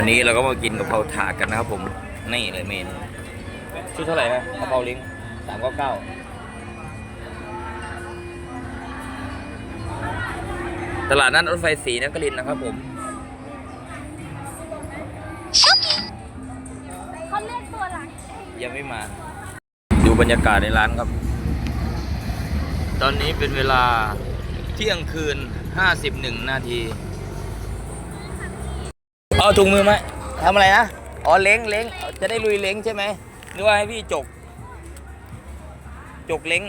วันนี้เราก็มากินกะเพราถาดกันนะครับผม นี่เลยเมนูชุดเท่าไหร่นะกะเพราลิงสามเก้าเก้าตลาดนัดรถไฟสีนครินทร์นะครับผมเขาเรียกตัวอะไรยังไม่มา ดูบรรยากาศในร้านครับ ตอนนี้เป็นเวลาเที่ยงคืน 51 นาที เอาถุงมือไหมทำอะไรนะ อ๋อเล้งเล้งจะได้ลุยเล้งใช่ไหมนึกว่าให้พี่จก จกเล้ง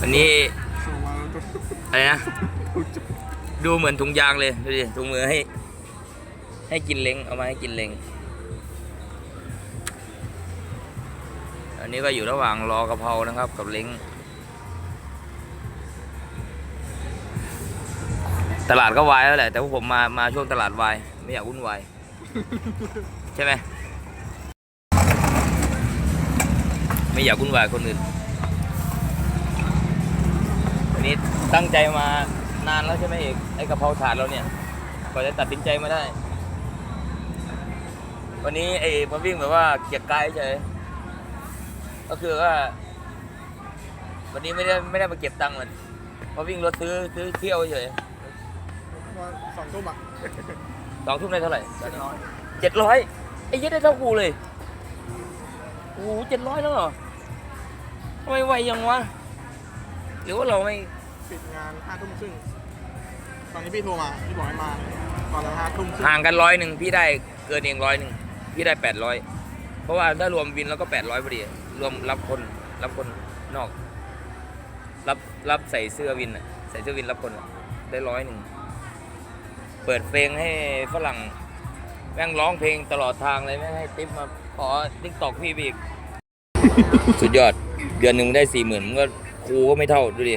อันนี้อะไรนะ ดูเหมือนถุงยางเลย ดูดิ ถุงมือให้ ให้กินเล้งเอามาให้กินเล้งอันนี้ก็อยู่ระหว่างรอกะเพรานะครับกับเล้ง ตลาดก็วายแล้วแหละ แต่ว่าผมมามาช่วงตลาดวายไม่อยากวุ่นวายใช่ไหมไม่อยากวุ่นวายคนอื่นวันนี้ตั้งใจมานานแล้วใช่ไหมเอกไอ้กะเพราถาดเราเนี่ยกว่าจะตัดสินใจมาได้ วันนี้ไอ้มาวิ่งแบบว่าเกียกกายเฉยก็คือว่า วันนี้ไม่ได้ไม่ได้มาเก็บตังค์มันมาวิ่งรถซื้อซื้อเที่ยวเฉย สองทุ่มอะสองทุ่มได้เท่าไหร่เจ็ดร้อยไอ้เหี้ยัดได้เท่ากูเลยโอ้โหเจ็ดร้อยแล้วเหรอทำไมไวยังวะหรือว่าเราไม่ปิดงานห้าทุ่มครึ่งตอนนี้พี่โทรมาพี่บอกให้มาตอนนั้นห้าทุ่มครึ่งห่างกันร้อยหนึ่งพี่ได้เกินเองร้อยหนึ่งพี่ได้แปดร้อยเพราะว่าถ้ารวมวินแล้วก็แปดร้อยพอดีรวมรับคนรับคนนอก รับรับใส่เสื้อวินอะใส่เสื้อวินรับคนอะได้ร้อยหนึ่ง เปิดเพลงให้ฝรั่งแม่งร้องเพลงตลอดทางเลยแม่งให้ติ๊บมาขอติ๊กตอกพี่ไปอีกสุดยอด เดือนหนึ่งได้สี่หมื่นมันก็ครูก็ไม่เท่าดูดิ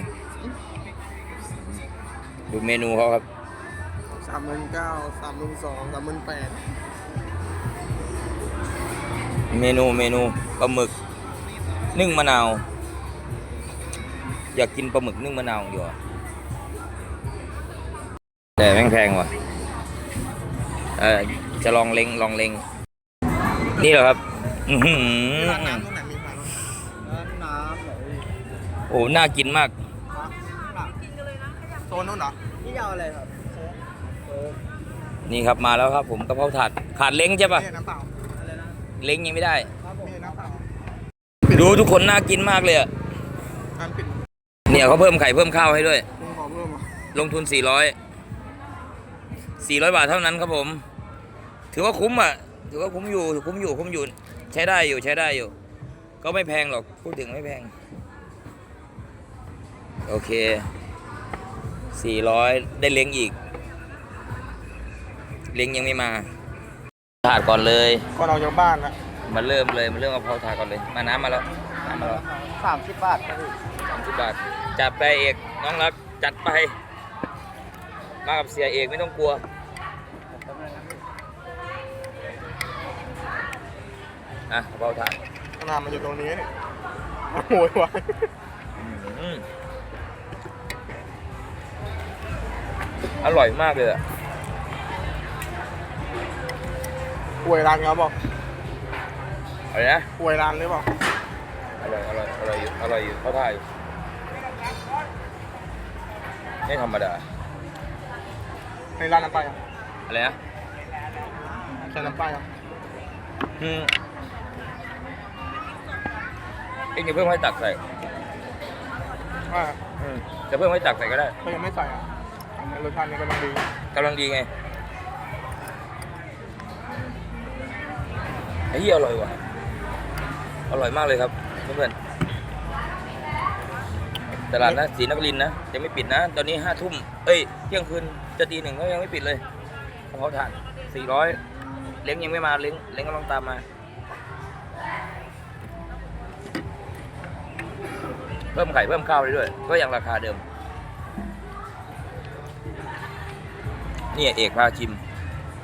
ดูเมนูเขาครับสามหมื่นเก้าสามหมื่นสองสามหมื่นแปดเมนูเมนูปลาหมึก นึ่งมะนาว อยากกินปลาหมึกนึ่งมะนาวอยู่อะ แต่แม่งแพงว่ะเออจะลองเล็งลองเล็ง นี่เหรอครับอื้อหือร้านน้ำตรงไหนมีร้านร้านน้ำไหนโอ้น่ากินมาก โซนนู้นเหรอพี่ยาวอะไรครับนี่ครับมาแล้วครับ ผมกะเพราถาดขาดเล้งใช่ปะนี่น้ำเปล่าเล้งยังไม่ได้ นี่น้ำเปล่าดูทุกคนน่ากินมากเลยอะน้ำปิดเนี่ยเขาเพิ่มไข่เพิ่มข้าวให้ด้วย ลุงขอเพิ่มอะลงทุน 400 400 บาทเท่านั้นครับผม ถือว่าคุ้มอะ ถือว่าคุ้มอยู่คุ้มอยู่คุ้มอยู่ ใช้ได้อยู่ใช้ได้อยู่ ก็ไม่แพงหรอก พูดถึงไม่แพง โอเค 400 ได้เล้งอีก เล้งยังไม่มาถาดก่อนเลยก่อนออกจากบ้านนะมาเริ่มเลยมาเริ่มกะเพราถาดก่อนเลย มาน้ำมาแล้วน้ำมาแล้วสามสิบบาทครับพี่สามสิบบาทจัดไปเอกน้องรักจัดไป มากับเสียเอกไม่ต้องกลัว อะกะเพราถาดขนาดมันอยู่ตรงนี้เนี่ยโวยวายอืมอร่อยมากเลยอะอวยร้านเขาบอกอะไรนะอวยร้านหรือเปล่าอร่อยอร่อยอร่อยอยู่อร่อยอยู่เข้าท่าอยู่ไม่ธรรมดา ในร้านน้ำปลาอะอะไรนะใส่น้ำปลาอะอืมเอ็งจะเพิ่มให้ตักใส่ว่าอืมจะเพิ่มให้ตักใส่ก็ได้เขายังไม่ใส่อะรสชาตินี้กำลังดีกำลังดีไงไอ้เหี้ยอร่อยว่ะอร่อยมากเลยครับเพื่อนๆตลาดนะศรีนครินทร์นะยังไม่ปิดนะ ตอนนี้ห้าทุ่มเอ้ยเที่ยงคืน จะตีหนึ่งก็ยังไม่ปิดเลยกะเพราถ่านสี่ร้อยเล้งยังไม่มาเล้งเล้งกำลังตามมา เพิ่มไข่เพิ่มข้าวได้ด้วย ก็ยังราคาเดิม เนี่ย เอกพาชิม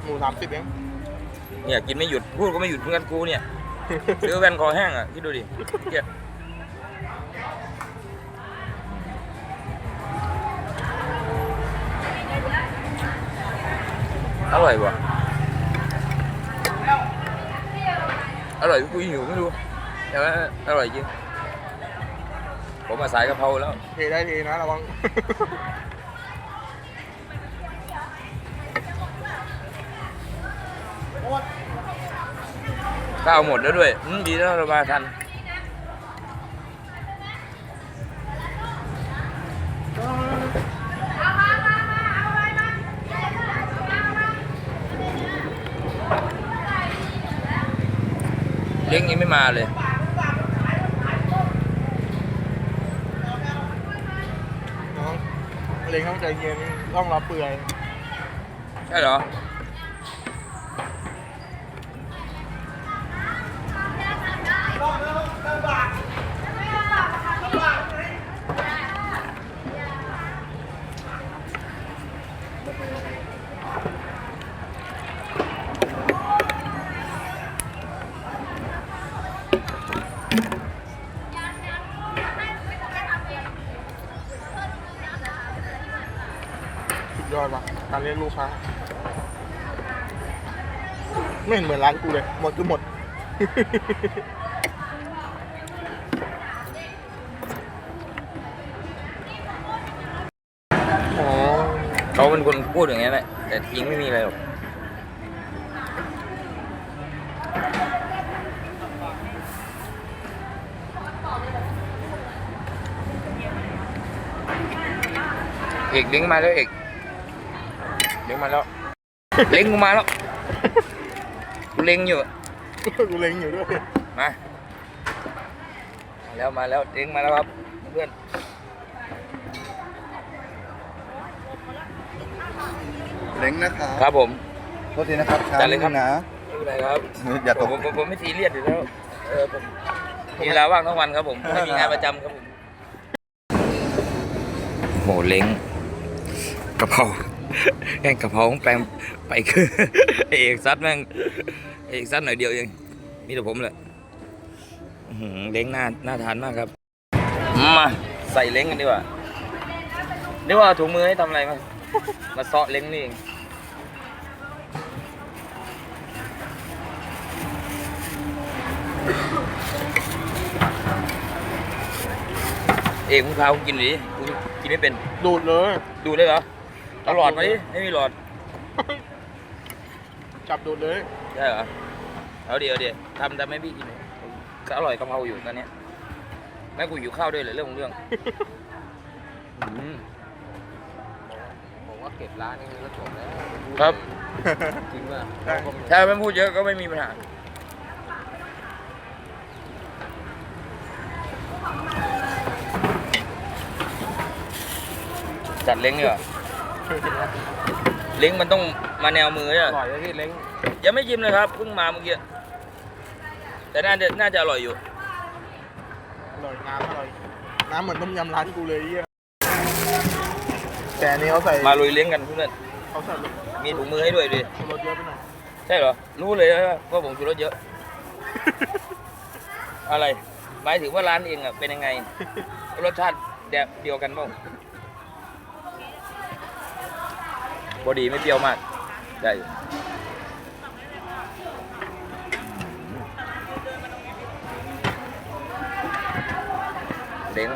หมูสามสิบเองเนี่ย กินไม่หยุดพูดก็ไม่หยุดเพื่อนกูเนี่ย ซื้อแว่นคอแห้งอะคิดดูดิเกลีย อร่อยว่ะอร่อยกูหิวไม่รู้แต่ว่าอร่อยจริงผมมาสายกะเพราแล้วเทได้เทนะระวัง ข้าวหมดแล้วด้วยอืมดีแล้วเรามาทัน เลี้ยงยังไม่มาเลย น้องเล็งต้องใจเย็นต้องรับเปื่อยใช่เหรอสุ การเลี้ยงลูกค้าไม่เห็นเหมือนร้านกูเลย หมดคือหมด อ๋อ เขาเป็นคนพูดอย่างนี้แหละ แต่จริงไม่มีอะไรหรอก เอกเล้งมาแล้วเอก เล้งมาแล้ว เล้งกูมาแล้วกูเล้งอยู่ กูเล็งอยู่ด้วย มามาแล้วมาแล้วเล้งมาแล้วครับเพื่อนเล้งนะครับครับผมโทษทีนะครับช้าจัดเลยครับนิดนึงนะไม่เป็นไรครับอย่าตผกมผมผมไม่ซีเรียสอยู่แล้วเออผมมีเวลาว่างทั้งวันครับผมไม่มีงานประจำครับผมโหเล้งกะเพรา แกงกะเพราของแปลงไปคือไอ้เอกซัดแม่งไอ้เอกซัดหน่อยเดียวเองมีแต่ผมแหละอื้อหือเล้งน่าน่าทานมากครับ มาใส่เล้งกันดีกว่าเรียกว่าเอาถุงมือให้ทำอะไรมามาเซาะเล้งนี่เองเอกมึงพากูกินหน่อยดิกูกินไม่เป็น ดูดเลย ดูดูได้เหรอ เอาหลอดมาดิไม่มีหลอดจับดูดเลย ใช่เหรอเอาเดี๋ยวเดี๋ยวทำทำให้พี่กินหน่อยก็อร่อยกะเพราอยู่ตอนเนี้ยแม่กูอยู่ข้าวด้วยเลยเรื่องของเรื่องอืม ผมว่าเก็บร้านนี้ก็จบแล้วครับ จริงป่ะได้ถ้าไม่พูดเยอะก็ไม่มีปัญหาจัดเล้งดีกว่า เล้งมันต้องมาแนวมือเนี่ยอร่อยเลยพี่เล้งยังไม่ชิมเลยครับเพิ่งมาเมื่อกี้แต่น่าจะน่าจะอร่อยอยู่อร่อยน้ำอร่อยน้ำเหมือนต้มยำร้านกูเลยเยี่ยแต่อันนี้เขาใส่มาลุยเลี้ยงกันเพื่อนเขาใส่รสมีถุงมือให้ด้วยดิรสเยอะไปหน่อยใช่เหรอรู้เลยนะว่าผมชูรสเยอะ อะไรหมายถึงว่าร้านเองอะเป็นยังไงรสชาติแบบเดียวกันบ้าง พอดีไม่เปรี้ยวมาก ได้อยู่เล้ง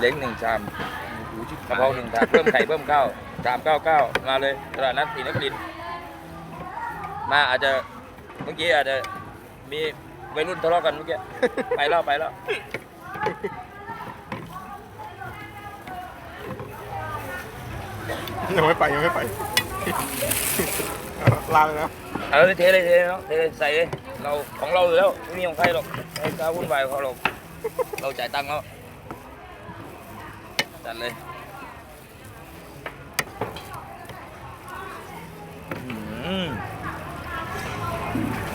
เล้งหนึ่งชามกะเพราหนึ่งถาดเพิ่มไข่เพิ่มข้าวสามเก้าเก้ามาเลยตลาดนัดศรีนครินทร์มาอาจจะเมื่อกี้อาจจะมีวัยรุ่นทะเลาะกันเมื่อกี้ ไปแล้วไปแล้ว ยังไม่ไปยังไม่ไปลาเลยนะเอาเลยเทเลยเทเลยเนาะเทเลยใส่เลยเราของเราอยู่แล้วไม่มีของใครหรอกไอ้ก้าวุ่นวายของเราเราจ่ายตังค์แล้วจัดเลย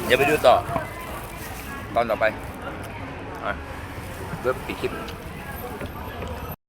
เดี๋ยวไปดูต่อ ตอนต่อไปอะเริ่มปิดคลิป